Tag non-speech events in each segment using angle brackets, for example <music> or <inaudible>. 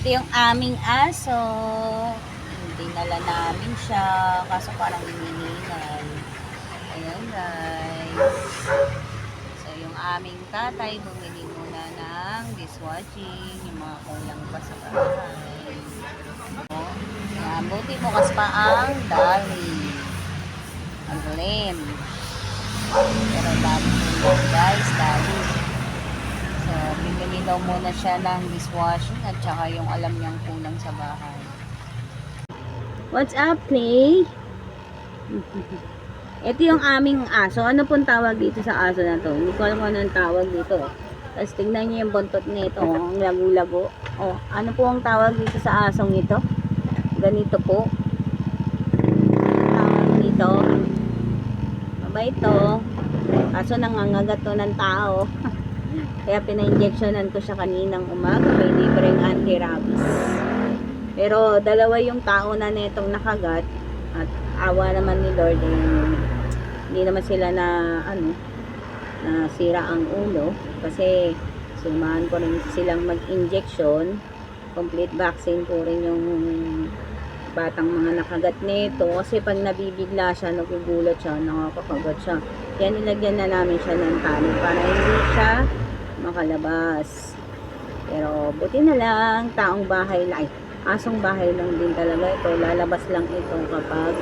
Ito yung aming aso. Dinala namin siya. Kaso parang hinihingal. Ayan guys. So yung aming tatay bumili muna ng dishwashing. Yung mga kulang pa sa bahay. Ayan, buti bukas pa ang dali. Ang lim. Pero dali po guys, dali. So, bibili daw muna siya ng dishwashing at saka yung alam niyang kulang sa bahay. What's up, Clay? Ito yung aming aso. Ano pong tawag dito sa aso na to? Hindi ko alam kung anong tawag dito. Tapos tingnan niyo yung buntot nito. Ang lagu-lago. Oh, ano po ang tawag dito sa asong ito? Ganito po. Tawag dito. Mabait to. Kaso nangangagat to ng tao. <laughs> Kaya pina-injectionan ko siya kaninang umaga. May libreng anti-rabies. Pero dalawa yung tao na netong nakagat. At awa naman ni Lord. Eh, hindi naman sila na ano na sira ang ulo. Kasi sumahan ko rin silang mag-injection. Complete vaccine ko rin yung batang mga nakagat nito kasi pag nabibigla siya, nagugulat siya, nakakapagat siya. Kaya nilagyan na namin siya ng tali para hindi siya makalabas. Pero buti na lang, taong bahay lang, asong bahay lang din talaga ito. Lalabas lang ito kapag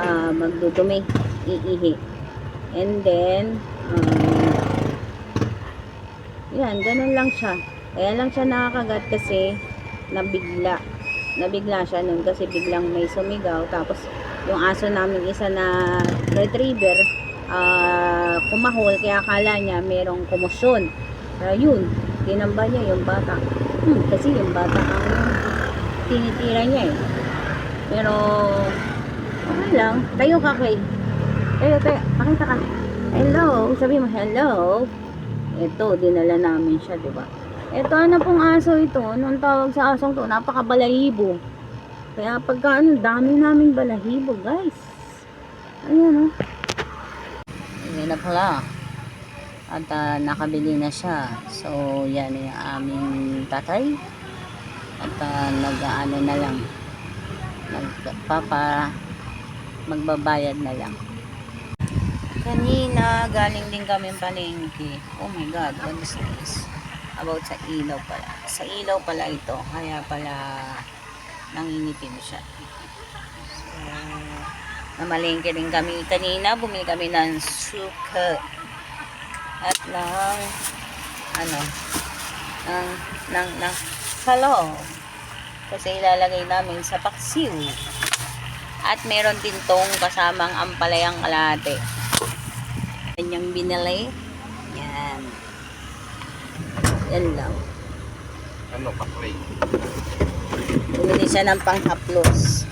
ah, magdudumi, iihi. And then, um, yan, ganun lang siya. Kaya lang siya nakakagat kasi nabigla. Nabigla siya nun kasi biglang may sumigaw. Tapos, yung aso namin isa na retriever, ah kumahol, kaya akala niya merong kumusyon. Kaya yun, tinamba niya yung bata. Hmm, kasi yung bata ang tinitira niya eh. Pero, okay lang. Tayo ka kay. Tayo, tayo. Pakita ka. Hello. Sabi mo, hello. Ito, dinala namin siya, di ba? Ito, ano pong aso ito? Anong tawag sa asong to? Napakabalahibo. Kaya pagka ano, dami namin balahibo, guys. Ayan, oh. Ayan na pala. At ah, nakabili na siya. So, yan yung aming tatay. At uh, nag-ano na lang. Nagpapa magbabayad na lang. Kanina, galing din kami palengke. Oh my God, what is this? About sa ilaw pala. Sa ilaw pala ito. Kaya pala nangingitim siya. So, namalengke din kami kanina. Bumili kami ng suka. At ng ano ng ng ng hello kasi ilalagay namin sa paksiw at meron din tong kasamang ampalayang kalate kanyang binili yan yan lang Ano ka, Clay? bumili siya ng panghaplos